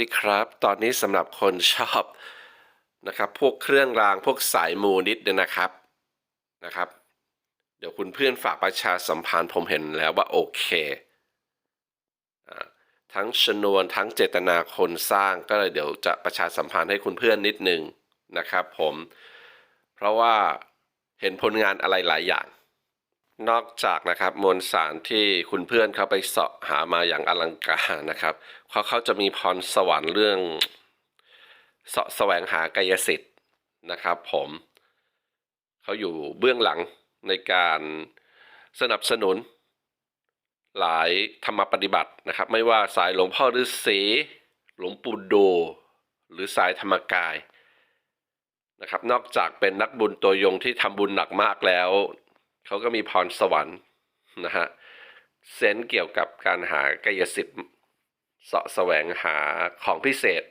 ดีครับ ตอนนี้สำหรับคนชอบนะครับ พวกเครื่องรางพวกสายมูนิดเนี่ยนะครับนะครับ เดี๋ยวคุณเพื่อนฝากประชาสัมพันธ์ผมเห็นแล้วว่าโอเคทั้งชนวนทั้งเจตนาคนสร้างก็เลยเดี๋ยวจะประชาสัมพันธ์ให้คุณเพื่อนนิดนึงนะครับ ผม เพราะว่าเห็นผลงานอะไรหลายอย่าง นอกจากนะครับมวลสารที่คุณเพื่อนเขาไปเสาะหามาอย่างอลังการนะครับเขาเขาจะมีพรสวรรค์เรื่องเสาะแสวงหากายสิทธิ์นะครับ ผมเขาอยู่เบื้องหลังในการสนับสนุน หลายธรรมปฏิบัตินะครับ ไม่ว่าสายหลวงพ่อฤาษีหลวงปู่ดูหรือสายธรรมกายนะครับนอกจากเป็นนักบุญตัวยงที่ทำบุญหนักมากแล้ว เขาก็มีพรสวรรค์นะฮะเซนเกี่ยวกับการหากายสิทธิ์เสาะแสวงหาของพิเศษ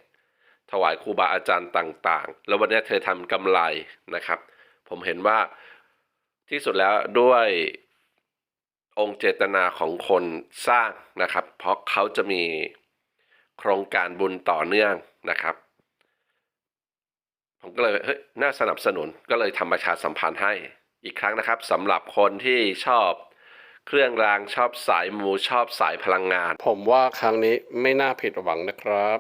ถวายครูบาอาจารย์ต่าง ๆ แล้ววันนี้เธอทำกำไรนะครับ ผมเห็นว่าที่สุดแล้วด้วยองค์เจตนาของคนสร้างนะครับ เพราะเขาจะมีโครงการบุญต่อเนื่องนะครับ ผมก็เลยเฮ้ยน่าสนับสนุนก็เลยทำประชาสัมพันธ์ให้ อีกครั้งนะครับสำหรับคนที่ชอบเครื่องรางชอบสายมูชอบสายพลังงาน ผมว่าครั้งนี้ไม่น่าผิดหวังนะครับ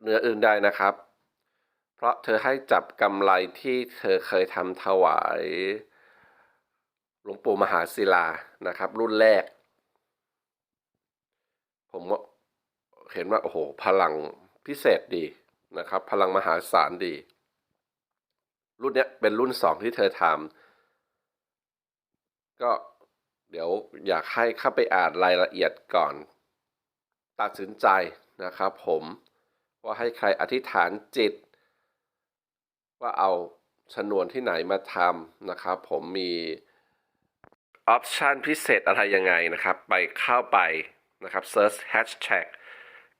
เหนืออื่นใดนะครับ เพราะเธอให้จับกำไรที่เธอเคยทำถวายหลวงปู่มหาศิลานะครับ รุ่นแรก ผมว่าเห็นว่าโอ้โห พลังพิเศษดีนะครับ พลังมหาศาลดี รุ่นเนี้ยเป็นรุ่นสองที่เธอทำก็เดี๋ยวอยากให้เข้าไปอ่านรายละเอียดก่อน ตัดสินใจนะครับผมว่าให้ใครอธิษฐานจิต ว่าเอาชนวนที่ไหนมาทำนะครับ ผมมีออปชันพิเศษอะไรยังไงนะครับ ไปเข้าไปนะครับ search hashtag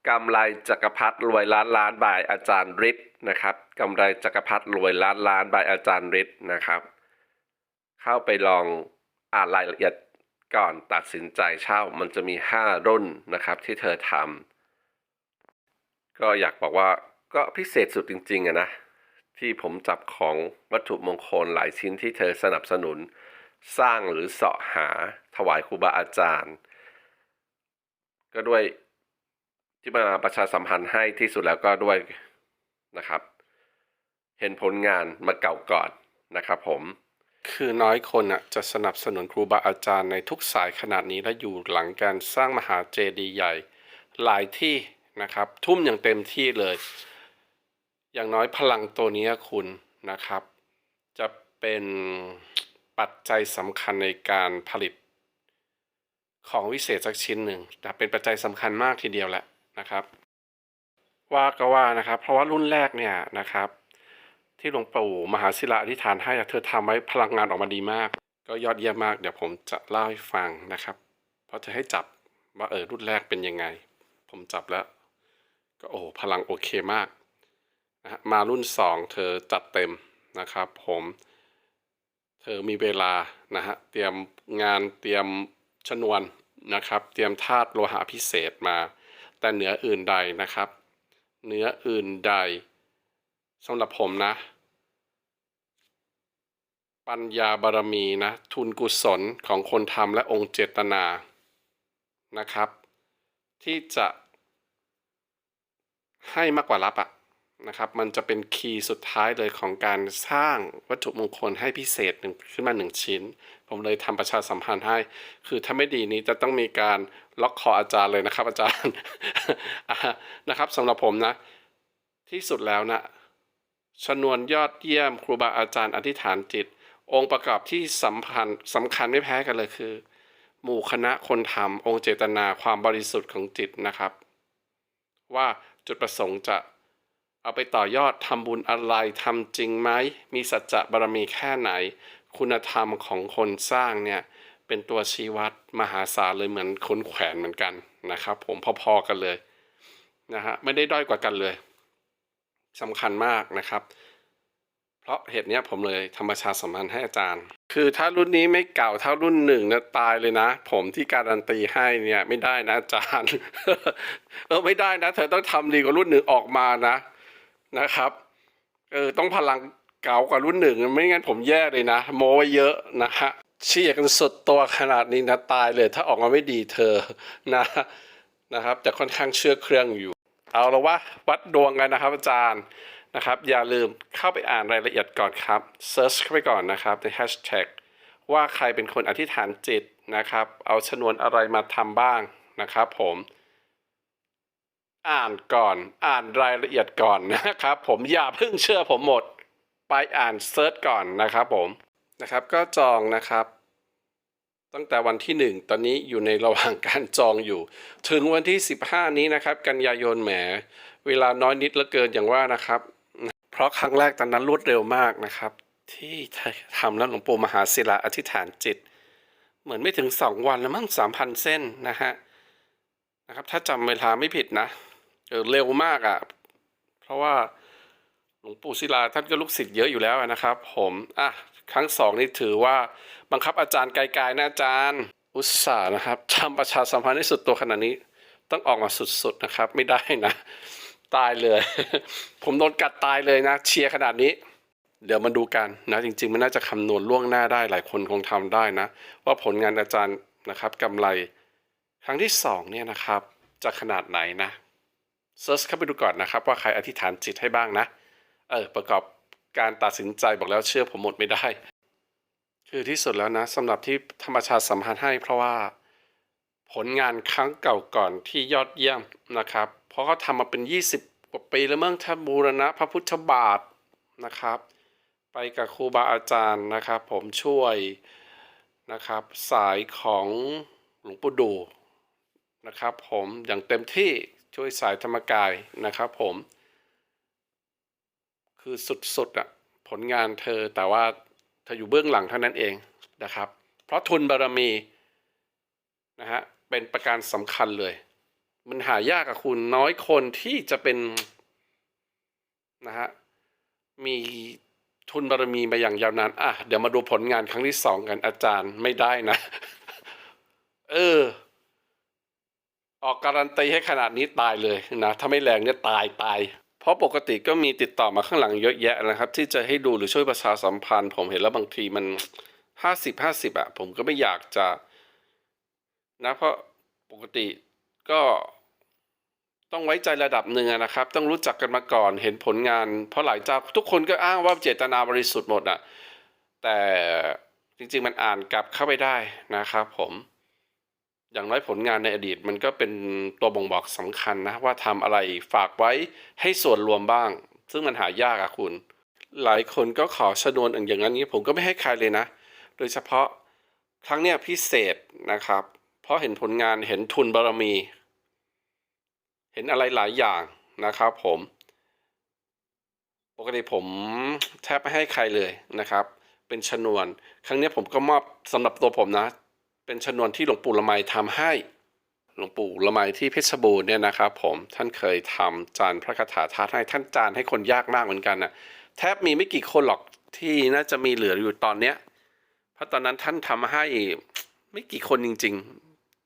กำไรจักรพรรดิรวยล้านล้านบายอาจารย์ฤทธิ์นะครับกำไรจักรพรรดิรวยล้านล้านบายอาจารย์ฤทธิ์นะครับ เข้าไปลองอ่านรายละเอียดก่อนตัดสินใจเช่ามันจะมี 5 รุ่นนะครับที่เธอทำก็อยากบอกว่าก็พิเศษสุดจริงๆอะนะ ที่ผมจับของวัตถุมงคลหลายชิ้นที่เธอสนับสนุน สร้างหรือเสาะหาถวายครูบาอาจารย์ ก็ด้วย ที่มาประชาสัมพันธ์ให้ที่สุดแล้วก็ด้วยนะครับ เห็นผลงานมาเก่าก่อนนะครับผมคือน้อยคนอะจะสนับสนุนครูบาอาจารย์ในทุกสายขนาดนี้และอยู่หลังการสร้างมหาเจดีย์ใหญ่ หลายที่นะครับ ทุ่มอย่างเต็มที่เลย อย่างน้อยพลังตัวนี้คุณนะครับ จะเป็นปัจจัยสำคัญในการผลิต ของวิเศษสักชิ้นหนึ่งแต่เป็นปัจจัยสำคัญมากทีเดียวแหละ นะครับ ว่าก็ว่านะครับ เพราะว่ารุ่นแรกเนี่ยนะครับ ที่หลวงปู่มหาศิลาอธิษฐานให้เธอทำไว้พลังงานออกมาดีมาก ก็ยอดเยี่ยมมาก เดี๋ยวผมจะเล่าให้ฟังนะครับ เพราะเธอให้จับว่าเออรุ่นแรกเป็นยังไง ผมจับแล้ว ก็โอ้พลังโอเคมากนะฮะมารุ่นสองเธอจัดเต็มนะครับ ผมเธอมีเวลานะฮะเตรียมงานเตรียมชนวนนะครับ เตรียมธาตุโลหะพิเศษมา แต่เหนืออื่นใดนะครับ เหนืออื่นใดสำหรับผมนะ ปัญญาบารมีนะ ทุนกุศลของคนทำและองค์เจตนานะครับ ที่จะให้มากกว่ารับอะ นะครับมันจะเป็นคีย์สุดท้ายเลยของการสร้างวัตถุมงคลให้พิเศษหนึ่งขึ้นมาหนึ่งชิ้น ผมเลยทำประชาสัมพันธ์ให้ คือถ้าไม่ดีนี้จะต้องมีการล็อกคออาจารย์เลยนะครับ อาจารย์นะครับสำหรับผมนะ ที่สุดแล้วนะชนวนยอดเยี่ยมครูบาอาจารย์อธิษฐานจิต องค์ประกอบที่สำคัญสำคัญไม่แพ้กันเลยคือ หมู่คณะคนทำองค์เจตนาความบริสุทธิ์ของจิตนะครับ ว่าจุดประสงค์จะ เอาไปต่อยอดทำบุญอะไรทำจริงไหม มีสัจจะบารมีแค่ไหน คุณธรรมของคนสร้างเนี่ยเป็นตัวชี้วัดมหาศาลเลยเหมือนคนแขวนเหมือนกันนะครับ ผมพอๆกันเลยนะฮะไม่ได้ด้อยกว่ากันเลยสำคัญมากนะครับ เพราะเหตุนี้ผมเลยธรรมชาติสัมพันธ์ให้อาจารย์ คือถ้ารุ่นนี้ไม่เก่าเท่ารุ่นหนึ่งนะตายเลยนะ ผมที่การันตีให้เนี่ยไม่ได้นะอาจารย์ เออไม่ได้นะ เธอต้องทำดีกว่ารุ่นหนึ่งออกมานะ นะครับเออต้องพลังเก่ากว่ารุ่นหนึ่งไม่งั้นผมแย่เลยนะ โมไว้เยอะนะฮะเชียกันสุดตัวขนาดนี้นะตายเลย ถ้าออกมาไม่ดีเธอนะนะครับแต่ค่อนข้างเชื่อเครื่องอยู่ เอาละว่าวัดดวงกันนะครับ อาจารย์นะครับ อย่าลืมเข้าไปอ่านรายละเอียดก่อนครับเซิร์ชเข้าไปก่อนนะครับในแฮชแท็กว่าใครเป็นคนอธิษฐานจิตนะครับ เอาชนวนอะไรมาทำบ้างนะครับผม อ่านก่อนอ่านรายละเอียดก่อนนะครับ ผมอย่าเพิ่งเชื่อผมหมด ไปอ่านเซิร์ชก่อนนะครับผมนะครับก็จองนะครับ ตั้งแต่วันที่หนึ่งตอนนี้อยู่ในระหว่างการจองอยู่ ถึงวันที่ 15 นี้นะครับ กันยายนแหม เวลาน้อยนิดเหลือเกินอย่างว่านะครับ เพราะครั้งแรกตอนนั้นรวดเร็วมากนะครับ ที่ทำแล้วหลวงปู่มหาศิลาอธิษฐานจิต เหมือนไม่ถึง 2 วันแล้วมั้ง3,000 เส้นนะฮะนะครับถ้าจำเวลาไม่ผิดนะ เออเร็วมากอะ่ะ เพราะว่าหลวงปู่ศิลาท่านก็ลูกศิษย์เยอะอยู่แล้วนะครับ ผมอะครั้งสองนี่ถือว่าบังคับอาจารย์ไกลๆนะอาจารย์ อุตส่าห์นะครับทำประชาสัมพันธ์ให้สุดตัวขนาดนี้ ต้องออกมาสุดๆนะครับ ไม่ได้นะ ตายเลย ผมโดนกัดตายเลยนะ เชียร์ขนาดนี้ เดี๋ยวมาดูกันนะ จริง ๆ มันน่าจะคำนวณล่วงหน้าได้หลายคนคงทำได้นะ ว่าผลงานอาจารย์นะครับกำไร ครั้งที่สองเนี่ยนะครับ จะขนาดไหนนะ เซิร์ชเข้าไปดูก่อนนะครับ ว่าใครอธิษฐานจิตให้บ้างนะ เออ ประกอบการตัดสินใจบอกแล้วเชื่อผมหมดไม่ได้ คือที่สุดแล้วนะสำหรับที่ธรรมชาติสัมพันธ์ให้เพราะว่าผลงานครั้งเก่าก่อนที่ยอดเยี่ยมนะครับ เพราะเขาทำมาเป็น 20 กว่าปีแล้วเมื่อถ้าบูรณะพระพุทธบาทนะครับ ไปกับครูบาอาจารย์นะครับ ผมช่วยนะครับสายของหลวงปู่ดูนะครับ ผมอย่างเต็มที่ ช่วยสายธรรมกายนะครับผม คือสุดๆอะผลงานเธอแต่ว่าเธออยู่เบื้องหลังเท่านั้นเองนะครับ เพราะทุนบารมีนะฮะเป็นประการสำคัญเลย มันหายากอะคุณน้อยคนที่จะเป็นนะฮะมีทุนบารมีมาอย่างยาวนาน อะ เดี๋ยวมาดูผลงานครั้งที่สองกันอาจารย์ไม่ได้นะ เออ ออกการันตีให้ขนาดนี้ตายเลยนะถ้าไม่แรงเนี่ยตายตาย เพราะปกติก็มีติดต่อมาข้างหลังเยอะแยะนะครับ ที่จะให้ดูหรือช่วยประชาสัมพันธ์ ผมเห็นแล้วบางทีมันห้าสิบห้าสิบอะผมก็ไม่อยากจะนะเพราะปกติก็ต้องไว้ใจระดับหนึ่งนะครับ ต้องรู้จักกันมาก่อนเห็นผลงาน เพราะหลายเจ้าทุกคนก็อ้างว่าเจตนาบริสุทธิ์หมดอะแต่จริงๆมันอ่านกลับเข้าไปได้นะครับผม อย่างน้อยผลงานในอดีตมันก็เป็นตัวบ่งบอกสำคัญนะ ว่าทำอะไรฝากไว้ให้ส่วนรวมบ้าง ซึ่งมันหายากอะคุณ หลายคนก็ขอชนวนอย่างนั้นนี้ผมก็ไม่ให้ใครเลยนะ โดยเฉพาะครั้งเนี้ยพิเศษนะครับ เพราะเห็นผลงานเห็นทุนบารมี เห็นอะไรหลายอย่างนะครับผม ปกติผมแทบไม่ให้ใครเลยนะครับ เป็นชนวน ครั้งเนี้ยผมก็มอบสำหรับตัวผมนะ เป็นชนวนที่หลวงปู่ละไมทำให้ หลวงปู่ละไมที่เพชรบูรณ์เนี่ยนะครับผมท่านเคยทำจานพระคาถาทัดให้ท่านจานให้คนยากมากเหมือนกันนะแทบมีไม่กี่คนหรอกที่น่าจะมีเหลืออยู่ตอนเนี้ยเพราะตอนนั้นท่านทำให้ไม่กี่คนจริง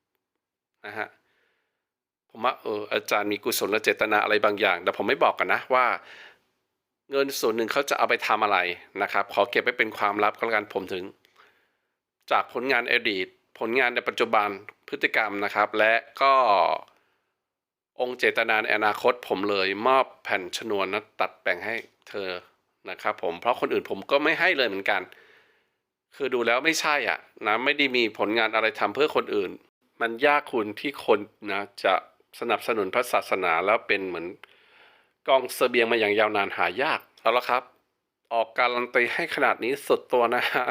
ๆนะฮะผมว่าเอออาจารย์มีกุศลเจตนาอะไรบางอย่าง แต่ผมไม่บอกกันนะว่าเงินส่วนหนึ่งเขาจะเอาไปทำอะไรนะครับ ขอเก็บไว้เป็นความลับก็แล้วกันผมถึง จากผลงานอดีต ผลงานในปัจจุบันพฤติกรรมนะครับ และก็องค์เจตนานอนาคตผมเลยมอบแผ่นชนวนนะตัดแบ่งให้เธอนะครับผมเพราะคนอื่นผมก็ไม่ให้เลยเหมือนกัน คือดูแล้วไม่ใช่อะนะไม่ได้มีผลงานอะไรทำเพื่อคนอื่น มันยากคุณที่คนนะจะสนับสนุนพระศาสนาแล้วเป็นเหมือนกองเสบียงมาอย่างยาวนานหายากเอาละครับ ออกการันตีให้ขนาดนี้สุดตัวนะฮะ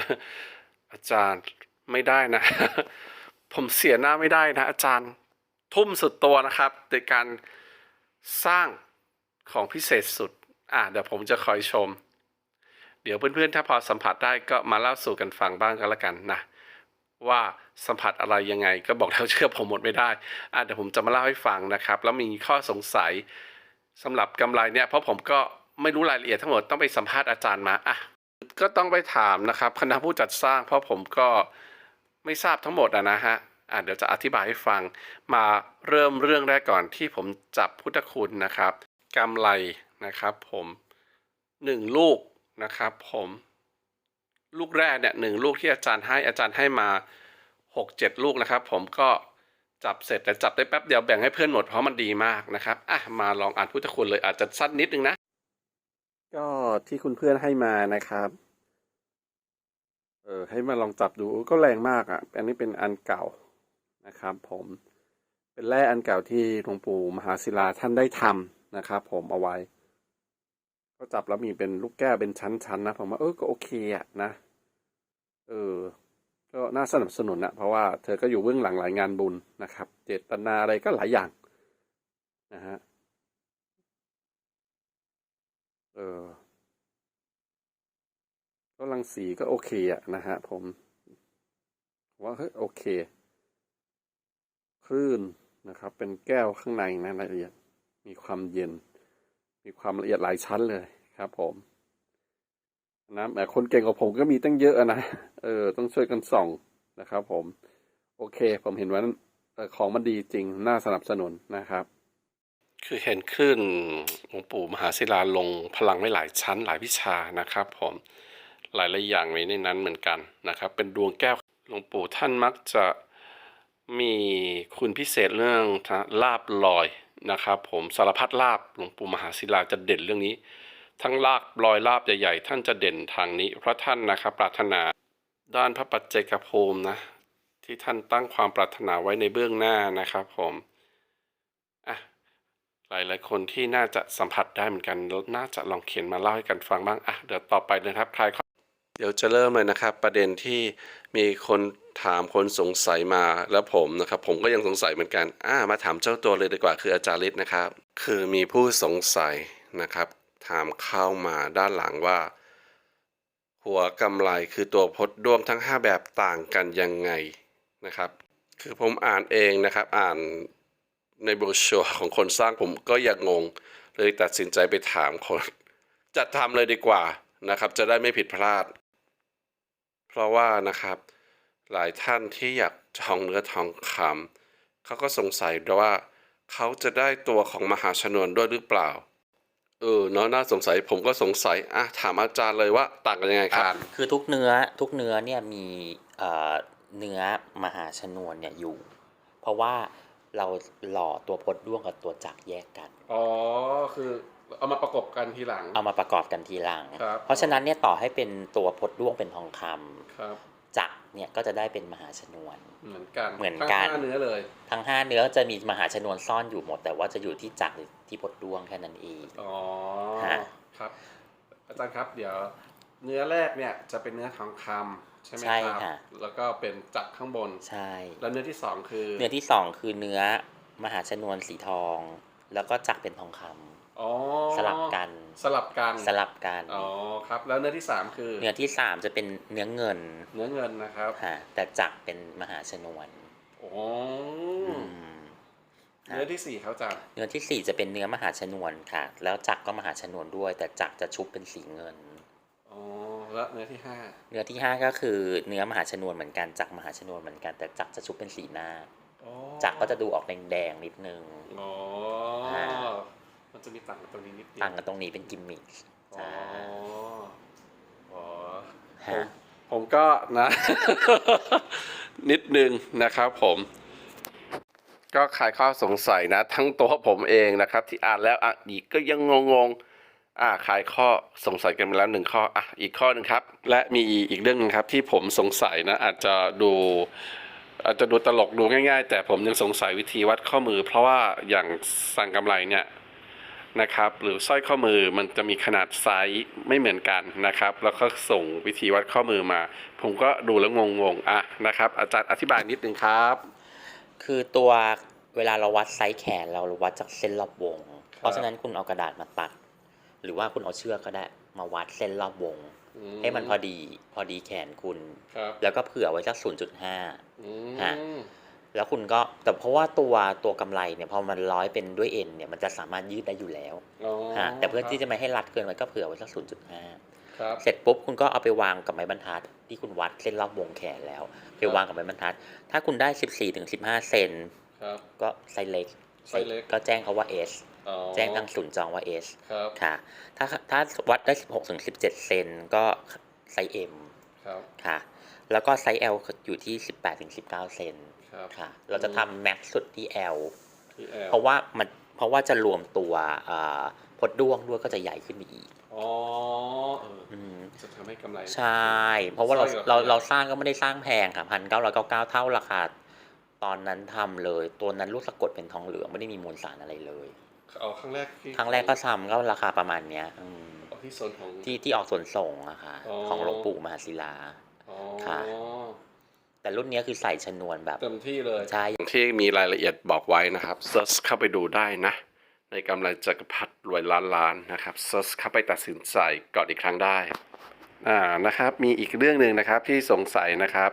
อาจารย์ ไม่ได้นะ ผมเสียหน้าไม่ได้นะ อาจารย์ทุ่มสุดตัวนะครับในการสร้างของพิเศษสุด อะเดี๋ยวผมจะคอยชม เดี๋ยวเพื่อนๆ ถ้าพอสัมผัสได้ก็มาเล่าสู่กันฟังบ้างก็แล้วกันนะ ว่าสัมผัสอะไรยังไง ก็บอกแล้วเชื่อผมหมดไม่ได้ อะเดี๋ยวผมจะมาเล่าให้ฟังนะครับ แล้วมีข้อสงสัยสำหรับกำไรเนี่ย เพราะผมก็ไม่รู้รายละเอียดทั้งหมดต้องไปสัมภาษณ์อาจารย์มาอะก็ต้องไปถามนะครับคณะผู้จัดสร้าง เพราะผมก็ ไม่ทราบทั้งหมดอะนะฮะอะเดี๋ยวจะอธิบายให้ฟัง มาเริ่มเรื่องแรกก่อนที่ผมจับพุทธคุณนะครับกำไรนะครับผมหนึ่งลูกนะครับผม ลูกแรกเนี่ยหนึ่งลูกที่อาจารย์ให้อาจารย์ให้มาหกเจ็ดลูกนะครับ ผมก็จับเสร็จแต่จับได้แป๊บเดียวแบ่งให้เพื่อนหมดเพราะมันดีมากนะครับอะมาลองอ่านพุทธคุณเลยอาจจะสั้นนิดนึงนะ ก็ที่คุณเพื่อนให้มานะครับ เออให้มาลองจับดูก็แรงมากอะ อันนี้เป็นอันเก่านะครับผมเป็นแร่อันเก่าที่หลวงปู่มหาศิลาท่านได้ทำนะครับผมเอาไว้ ก็จับแล้วมีเป็นลูกแก้วเป็นชั้นๆนะผมว่าเออก็โอเคอะนะเออก็น่าสนับสนุนนะเพราะว่าเธอก็อยู่เบื้องหลังหลายงานบุญนะครับ เจตนาอะไรก็หลายอย่างนะฮะเออ ก็รังสีก็โอเคอะนะฮะผมว่าเฮ้ยโอเค คลื่นนะครับ เป็นแก้วข้างในนะละเอียด มีความเย็น มีความละเอียดหลายชั้นเลยครับ ผมนะแต่คนเก่งกว่าผมก็มีตั้งเยอะนะเออ ต้องช่วยกันส่องนะครับ ผม โอเค ผมเห็นว่าของมันดีจริงน่าสนับสนุนนะครับ คือเห็นขึ้นหลวงปู่มหาศิลาลงพลังไว้หลายชั้นหลายวิชานะครับ ผม หลายหลายๆอย่างไว้ในนั้นเหมือนกันนะครับ เป็นดวงแก้วหลวงปู่ท่านมักจะมีคุณพิเศษเรื่องลาบลอยนะครับ ผมสารพัดลาบหลวงปู่มหาศิลาจะเด่นเรื่องนี้ ทั้งลาบลอยลาบใหญ่ๆ ท่านจะเด่นทางนี้ เพราะท่านนะครับปรารถนาด้านพระปัจเจกภูมินะที่ท่านตั้งความปรารถนาไว้ในเบื้องหน้านะครับผมอะหลายหลายคนที่น่าจะสัมผัสได้เหมือนกัน น่าจะลองเขียนมาเล่าให้กันฟังบ้างอะเดี๋ยวต่อไปนะครับใครข้อ เดี๋ยวจะเริ่มเลยนะครับ ประเด็นที่มีคนถามคนสงสัยมาแล้วผมนะครับ ผมก็ยังสงสัยเหมือนกันอ่ามาถามเจ้าตัวเลยดีกว่าคืออาจารย์ฤทธิ์นะครับ คือมีผู้สงสัยนะครับ ถามเข้ามาด้านหลังว่า หัวกำไรคือตัวพดด้วงทั้ง 5 แบบต่างกันยังไงนะครับ คือผมอ่านเองนะครับ อ่านในโบรชัวของคนสร้างผมก็ยังงง เลยตัดสินใจไปถามคน จัดทำเลยดีกว่านะครับ จะได้ไม่ผิดพลาด เพราะว่านะครับหลายท่านที่อยากทองเนื้อทองคำเขาก็สงสัยว่า เขาจะได้ตัวของมหาชนวนด้วยหรือเปล่า เออเนาะน่าสงสัยผมก็สงสัยอะถามอาจารย์เลยว่าต่างกันยังไงครับ คือทุกเนื้อทุกเนื้อเนี่ยมีเอ่อเนื้อมหาชนวนเนี่ยอยู่ เพราะว่าเราหล่อตัวพดด้วงกับตัวจักรแยกกัน อ๋อ คือ เอามาประกบกันทีหลัง เอามาประกอบกันทีหลัง ครับเพราะฉะนั้นเนี่ยต่อให้เป็นตัวพดด้วงเป็นทองคำครับ จักรเนี่ยก็จะได้เป็นมหาชนวน เหมือนกันเหมือนกัน ทั้งห้าเนื้อเลยทั้งห้าเนื้อจะมีมหาชนวนซ่อนอยู่หมด แต่ว่าจะอยู่ที่จักรหรือที่พดด้วงแค่นั้นเอง อ๋อฮะ ครับ อาจารย์ครับ เดี๋ยว เนื้อแรกเนี่ยจะเป็นเนื้อทองคำใช่ไหมใช่ครับ ค่ะ แล้วก็เป็นจักรข้างบน ใช่ แล้วเนื้อที่สองคือเนื้อที่สองคือเนื้อมหาชนวนสีทอง แล้วก็จักรเป็นทองคำ อ๋อสลับกัน สลับกันสลับกันอ๋อครับ แล้วเนื้อที่สามคือ เนื้อที่สามจะเป็นเนื้อเงิน เนื้อเงินนะครับฮะแต่จักรเป็นมหาชนวนโอ้อืมฮะเนื้อที่สี่เขาจัดเนื้อที่สี่จะเป็นเนื้อมหาชนวนค่ะ แล้วจักรก็มหาชนวนด้วย แต่จักรจะชุบเป็นสีเงินอ๋อแล้วเนื้อที่ห้าเนื้อที่ห้าก็คือเนื้อมหาชนวนเหมือนกันจักรมหาชนวนเหมือนกันแต่จักรจะชุบเป็นสีหน้าอ๋อจักรก็จะดูออกแดงๆนิดนึงอ๋อฮะ มันจะมีต่างกันตรงนี้นิดเดียวต่างกันตรงนี้เป็นกิมมิคอ๋ออ๋อฮะผมก็นะ นิดนึงนะครับผมก็คลายข้อสงสัยนะ ทั้งตัวผมเองนะครับ ที่อ่านแล้วอะอีกก็ยังงงๆอ่าคลายข้อสงสัยกันไปแล้วหนึ่งข้ออะอีกข้อหนึ่งครับ และมีอีกเรื่องหนึงครับที่ผมสงสัยนะ อาจจะดู อาจจะดูตลกดูง่าย ๆ แต่ผมยังสงสัยวิธีวัดข้อมือ เพราะว่าอย่างสั่งกำไรเนี่ย นะครับ หรือสร้อยข้อมือมันจะมีขนาดไซส์ไม่เหมือนกันนะครับ แล้วก็ส่งวิธีวัดข้อมือมา ผมก็ดูแล้วงงๆอะนะครับ อาจารย์อธิบายนิดนึงครับ คือตัวเวลาเราวัดไซส์แขนเราวัดจากเส้นรอบวง เพราะฉะนั้นคุณเอากระดาษมาตัด หรือว่าคุณเอาเชือกก็ได้มาวัดเส้นรอบวง ให้มันพอดีพอดีแขนคุณครับแล้วก็เผื่อไว้สัก0.5อืมฮะ แล้วคุณก็แต่เพราะว่าตัวตัวกำไรเนี่ยพอมันร้อยเป็นด้วยเอ็นเนี่ยมันจะสามารถยืดได้อยู่แล้วอ๋อฮะแต่เพื่อที่คจะไม่ให้รัดเกินไปก็เผื่อไว้สัก0.5ครับเสร็จปุ๊บคุณก็เอาไปวางกับไม้บรรทัด ที่คุณวัดเส้นรอบวงแขนแล้ว ไปวางกับไม้บรรทัด ถ้าคุณได้14ถึง15เซนครับก็ไซส์เล็กไซส์เล็กก็แจ้งเขาว่า S อ๋อแจ้งทางศูนย์จองว่า S ครับค่ะถ้าถ้าวัดได้16ถึง17เซนก็ไซส์ M ครับค่ะแล้วก็ไซส์ L อยู่ที่ 18ถึง19 เซน ครับค่ะ เราจะทำแม็กซ์สุดที่ L ที่แอลเพราะว่ามันเพราะว่าจะรวมตัวอ่าพดด้วงด้วยก็จะใหญ่ขึ้นไปอีกอ๋อเอออืมจะทำให้กำไร ใช่ เพราะว่าเราสร้อยกับเราขยะเราสร้างก็ไม่ได้สร้างแพงค่ะพันเก้าร้อยเก้าเก้าเท่าราคาตอนนั้นทำเลย ตัวนั้นลูกสะกดเป็นทองเหลืองไม่ได้มีมวลสารอะไรเลยเอาครั้งแรกที่ครั้งแรกก็ทำก็ราคาประมาณเนี้ยอืมเอาที่โซนของที่ที่ออกส่วนส่งอะค่ะอ๋อของหลวงปู่มหาศิลาอ๋อค่ะ แต่รุ่นเนี้ยคือใส่ชนวนแบบเต็มที่เลยใช่ที่มีรายละเอียดบอกไว้นะครับเซิร์ชเข้าไปดูได้นะ ในกำไรจักรพรรดิรวยล้านล้านนะครับเซิร์ชเข้าไปตัดสินใจก่อนอีกครั้งได้อ่านะครับมีอีกเรื่องหนึ่งนะครับที่สงสัยนะครับ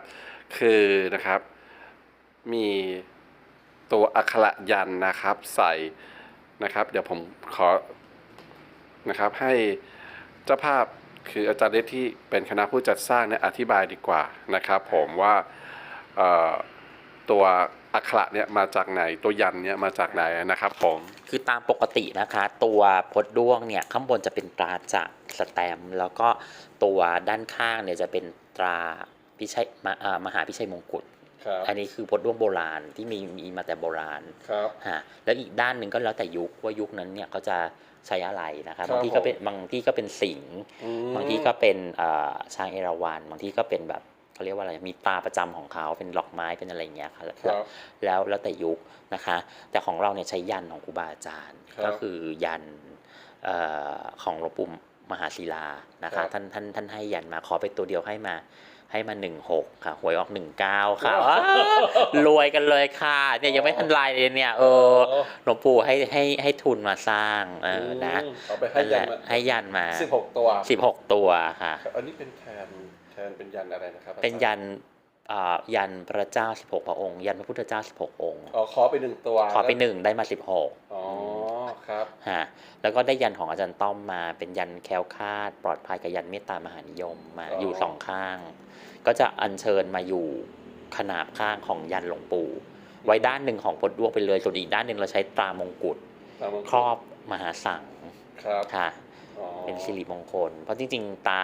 คือนะครับมีตัวอักขระยันต์นะครับใส่นะครับ เดี๋ยวผมขอนะครับให้เจ้าภาพคืออาจารย์เดชที่เป็นคณะผู้จัดสร้างเนี่ยอธิบายดีกว่านะครับ ผมว่าเอ่อ ตัวอักขระเนี่ยมาจากไหนตัวยันต์เนี่ยมาจากไหนนะครับผมคือตามปกตินะคะ ตัวพดด้วงเนี่ยข้างบนจะเป็นตราจากรสแตมป์แล้วก็ตัวด้านข้างเนี่ยจะเป็นตราพิชัยมหอ่ามหาพิชัยมงกุฎครับอันนี้คือพดด้วงโบราณที่มีมีมาแต่โบราณครับฮะแล้วอีกด้านหนึ่งก็แล้วแต่ยุคว่ายุคนั้นเนี่ยเขาจะใช้อะไรนะครับครับบางที่ก็เป็นผมบางที่ก็เป็นสิงห์อืมบางที่ก็เป็นเอ่อช้างเอราวัณบางที่ก็เป็นแบบ เขาเรียกว่าอะไรมีตราประจำของเขาเป็นดอกไม้เป็นอะไรอย่างเงี้ยครับครับแล้วแล้วแต่ยุคนะคะ แต่ของเราเนี่ยใช้ยันของครูบาอาจารย์ครับก็คือยันเอ่อของหลวงปู่มหาศิลานะครัคะบท่านท่านท่านให้ยันมาขอไปตัวเดียวให้มาให้มาหนึ่งหกค่ะ หวยออกหนึ่งเก้าค่ะว้าวว้าวรวยกันเลยค่ะ เนี่ยยังไม่ทันไรเลยเนี่ย เออ หลวงปู่ให้ให้ให้ทุนมาสร้าง เออ นะมเอาไปให้นั่นแหยันละมาให้ยันมาสิบหกตัวสิบหกตัวค่ะครับอันนี้เป็นแทน แทนเป็นยันอะไรนะครับอาจารย์เป็นยันอ่ายันพระเจ้า 16 พระองค์ ยันพระพุทธเจ้า 16 องค์อ๋อขอไปหนึ่งตัว ขอไปแล้วหนึ่งได้มาอ๋อครับ16ฮะแล้วก็ได้ยันของอาจารย์ต้อมมาเป็นยันแคล้วคลาด ปลอดภัยกับยันเมตตามหานิยมมาอ๋อออยู่สองข้าง ก็จะอัญเชิญมาอยู่ขนาบข้างของยันหลวงปู่ ไว้ด้านหนึ่งของพดดวงไปเลยส่วนอีกด้านหนึ่งเราใช้ตรามงกุฎตามมงกุฎครอบมหาสังครับค่ะอ๋อ เป็นสิริมงคล เพราะจริงๆ ตา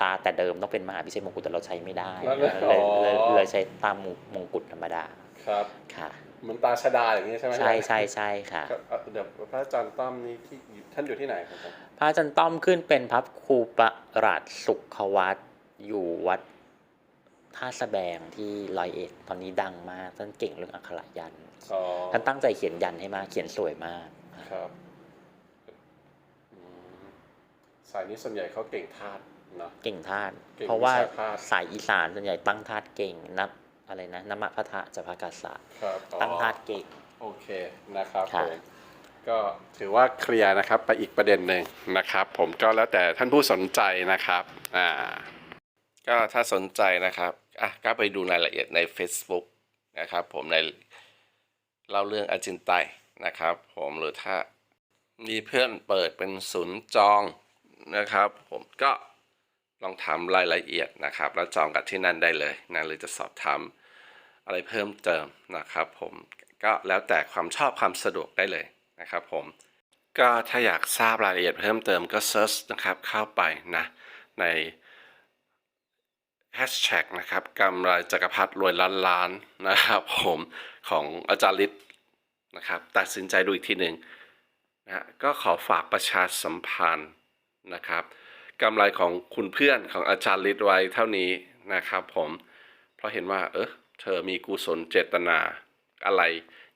ตาแต่เดิมต้องเป็นมหาพิเศษมงกุฎแต่เราใช้ไม่ได้แล้วเลยเลยอ๋อเลยใช้ตามมงกุฎธรรมดาครับค่ะ เหมือนตาชดาอย่างนี้ใช่ไหมใช่ใช่ใช่ค่ะ ครับอะเดี๋ยวพระอาจารย์ต้อมนี่ที่อยู่ท่านอยู่ที่ไหนครับผมพระอาจารย์ต้อมขึ้นเป็นพระครูประหลัดสุขวัตอยู่วัดท่าสะแบงที่ร้อยเอ็ดตอนนี้ดังมากท่านเก่งเรื่องอักขระยันต์อ๋อท่านตั้งใจเขียนยันให้มากเขียนสวยมาก ครับอืม สายนี้ส่วนใหญ่เขาเก่งธาตุเนาะ เก่งธาตุเก่งเพราะว่าวิชาธาตุ สายอีสานส่วนใหญ่ตั้งธาตุเก่งนับอะไรนะนมะพะทะจะพากาศะครับอ๋อตั้งธาตุเก่ง โอเคนะครับค่ะผมก็ถือว่าเคลียร์นะครับไปอีกประเด็นหนึ่งนะครับ ผมก็แล้วแต่ท่านผู้สนใจนะครับอ่าก็ถ้าสนใจนะครับอะก็ไปดูรายละเอียดใน Facebook นะครับ ผมในเล่าเรื่องอาจินไตยนะครับ ผมหรือถ้ามีเพื่อนเปิดเป็นศูนย์จอง นะครับผมก็ลองถามรายละเอียดนะครับ แล้วจองกับที่นั่นได้เลยนะหรือจะสอบถามอะไรเพิ่มเติมนะครับผมก็แล้วแต่ความชอบความสะดวกได้เลยนะครับผมก็ถ้าอยากทราบรายละเอียดเพิ่มเติมก็เซิร์ชนะครับเข้าไปนะในแฮชแท็กนะครับกำไรจักรพรรดิรวยล้านล้านนะครับผมของอาจารย์ฤทธิ์นะครับตัดสินใจดูอีกทีหนึ่งนะฮะก็ขอฝากประชาสัมพันธ์ นะครับกำไรของคุณเพื่อนของอาจารย์ฤทธิ์ไว้เท่านี้นะครับผมเพราะเห็นว่าเออเธอมีกุศลเจตนาอะไร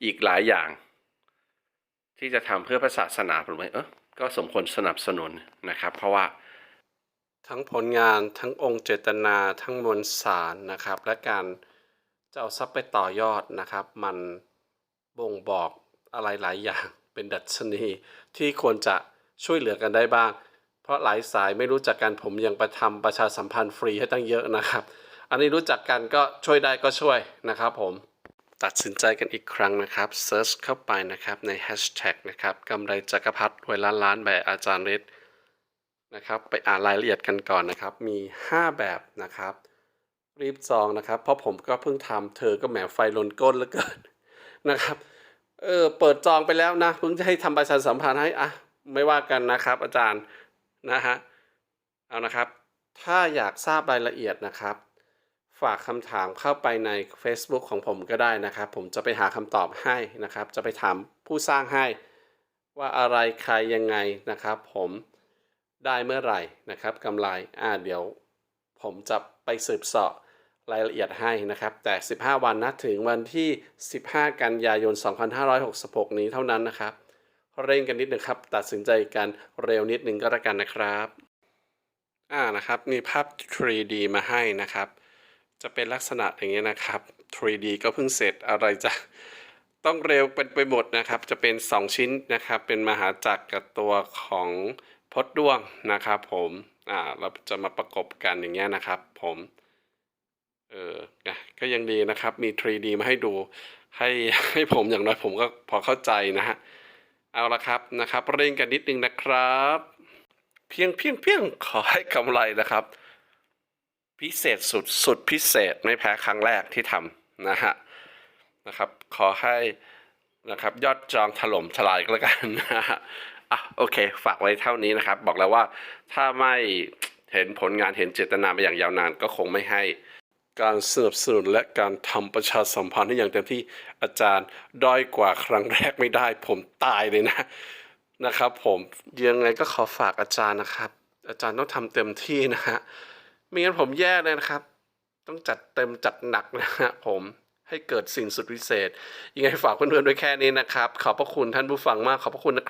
อีกหลายอย่าง ที่จะทำเพื่อพระศาสนาผมว่าเออก็สมควรสนับสนุนนะครับ เพราะว่าทั้งผลงานทั้งองค์เจตนาทั้งมวลสารนะครับ และการจะเอาทรัพย์ไปต่อยอดนะครับ มันบ่งบอกอะไรหลายอย่างเป็นดัชนีที่ควรจะช่วยเหลือกันได้บ้าง เพราะหลายสายไม่รู้จักกันผมยังประทำประชาสัมพันธ์ฟรีให้ตั้งเยอะนะครับ อันนี้รู้จักกันก็ช่วยได้ก็ช่วยนะครับผมตัดสินใจกันอีกครั้งนะครับเซิร์ชเข้าไปนะครับในแฮชแท็กนะครับกำไรจักรพรรดิรวยล้านล้านแบบอาจารย์ฤทธิ์นะครับไปอ่านรายละเอียดกันก่อนนะครับ มี 5 แบบนะครับ รีบจองนะครับ เพราะผมก็เพิ่งทำเธอก็แหมไฟลนก้นเหลือเกินนะครับเออเปิดจองไปแล้วนะเพิ่งจะให้ทำประชาสัมพันธ์ให้อะไม่ว่ากันนะครับ อาจารย์ นะฮะเอานะครับ ถ้าอยากทราบรายละเอียดนะครับ ฝากคำถามเข้าไปใน Facebook ของผมก็ได้นะครับ ผมจะไปหาคำตอบให้นะครับ จะไปถามผู้สร้างให้ว่าอะไรใครยังไงนะครับ ผมได้เมื่อไหร่นะครับกำไรอ่าเดี๋ยว ผมจะไปสืบเสาะรายละเอียดให้นะครับ แต่ 15 วันนะถึงวันที่ 15 กันยายน 2566 นี้เท่านั้นนะครับ เร่งกันนิดนึงครับ ตัดสินใจกันเร็วนิดนึงก็แล้วกันนะครับอ่านะครับมีภาพ 3D มาให้นะครับ จะเป็นลักษณะอย่างนี้ยนะครับ 3D ก็เพิ่งเสร็จอะไรจะต้องเร็วเป็นไปหมดนะครับ จะเป็น 2 ชิ้นนะครับ เป็นมหาจักรกับตัวของพดด้วงนะครับผมอ่าเราจะมาประกบกันอย่างเงี้ยนะครับผมเออก็ยังดีนะครับ มี 3D มาให้ดู ให้ให้ผมอย่างน้อยผมก็พอเข้าใจนะฮะ เอาละครับนะครับเร่งกันนิดนึงนะครับ เพียงเพียงเพียงขอให้กำไรนะครับ พิเศษสุดสุดพิเศษไม่แพ้ครั้งแรกที่ทำนะฮะนะครับ ขอให้นะครับยอดจองถล่มทลายก็แล้วกันนะฮะอะโอเค ฝากไว้เท่านี้นะครับ บอกแล้วว่าถ้าไม่เห็นผลงานเห็นเจตนามาอย่างยาวนานก็คงไม่ให้ การสนับสนุนและการทำประชาสัมพันธ์ให้อย่างเต็มที่อาจารย์ด้อยกว่าครั้งแรกไม่ได้ ผมตายเลยนะนะครับผมยังไงก็ขอฝากอาจารย์นะครับ อาจารย์ต้องทำเต็มที่นะฮะไม่งั้นผมแย่เลยนะครับ ต้องจัดเต็มจัดหนักนะฮะผมให้เกิดสิ่งสุดวิเศษ ยังไงฝากเพื่อนๆด้วยแค่นี้นะครับ ขอบพระคุณท่านผู้ฟังมากขอบพระคุณนะครับ